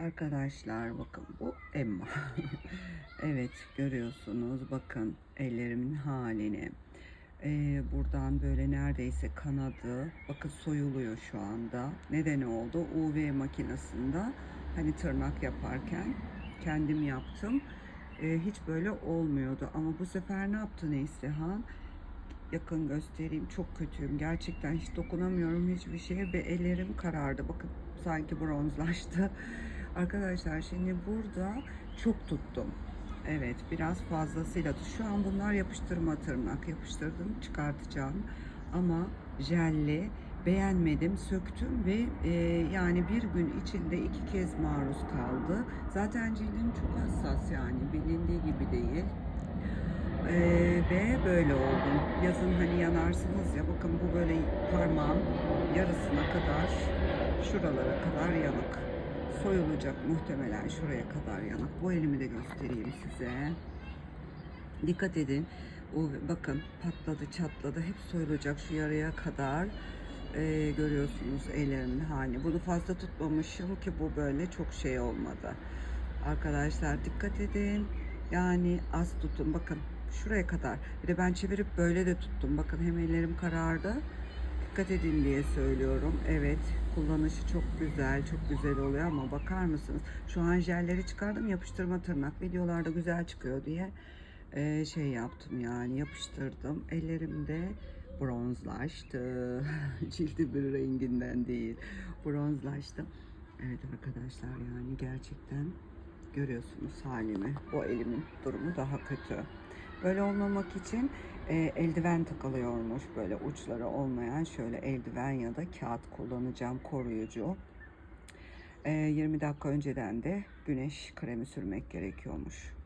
Arkadaşlar bakın bu Emma. evet görüyorsunuz bakın ellerimin halini. Ee, buradan böyle neredeyse kanadı bakın soyuluyor şu anda. Neden oldu? UV makinesinde hani tırnak yaparken kendim yaptım. Ee, hiç böyle olmuyordu ama bu sefer ne yaptı Neslihan? Yakın göstereyim çok kötüyüm. Gerçekten hiç dokunamıyorum hiçbir şeye ve ellerim karardı. Bakın sanki bronzlaştı. Arkadaşlar şimdi burada çok tuttum. Evet biraz fazlasıyla. Şu an bunlar yapıştırma tırnak. Yapıştırdım çıkartacağım. Ama jelli beğenmedim söktüm ve e, yani bir gün içinde iki kez maruz kaldı. Zaten cildim çok hassas yani bilindiği gibi değil. Ee, ve böyle oldum. Yazın hani yanarsınız ya bakın bu böyle parmağın yarısına kadar şuralara kadar yanık. Soyulacak muhtemelen şuraya kadar yanık. Bu elimi de göstereyim size. Dikkat edin. O bakın patladı çatladı hep soyulacak şu yaraya kadar. Ee, görüyorsunuz ellerimin halini. Bunu fazla tutmamışım ki bu böyle çok şey olmadı. Arkadaşlar dikkat edin. Yani az tutun. Bakın şuraya kadar. Bir de ben çevirip böyle de tuttum. Bakın hem ellerim karardı. Dikkat edin diye söylüyorum. Evet kullanışı çok güzel. Çok güzel oluyor ama bakar mısınız? Şu an jelleri çıkardım yapıştırma tırnak. Videolarda güzel çıkıyor diye eee, şey yaptım yani yapıştırdım. Ellerim de bronzlaştı. Cildimin renginden değil. Bronzlaştı. Evet arkadaşlar yani gerçekten görüyorsunuz halimi. O elimin durumu daha kötü. Böyle olmamak için e, eldiven takılıyormuş böyle uçları olmayan şöyle eldiven ya da kağıt kullanacağım koruyucu. E, 20 dakika önceden de güneş kremi sürmek gerekiyormuş.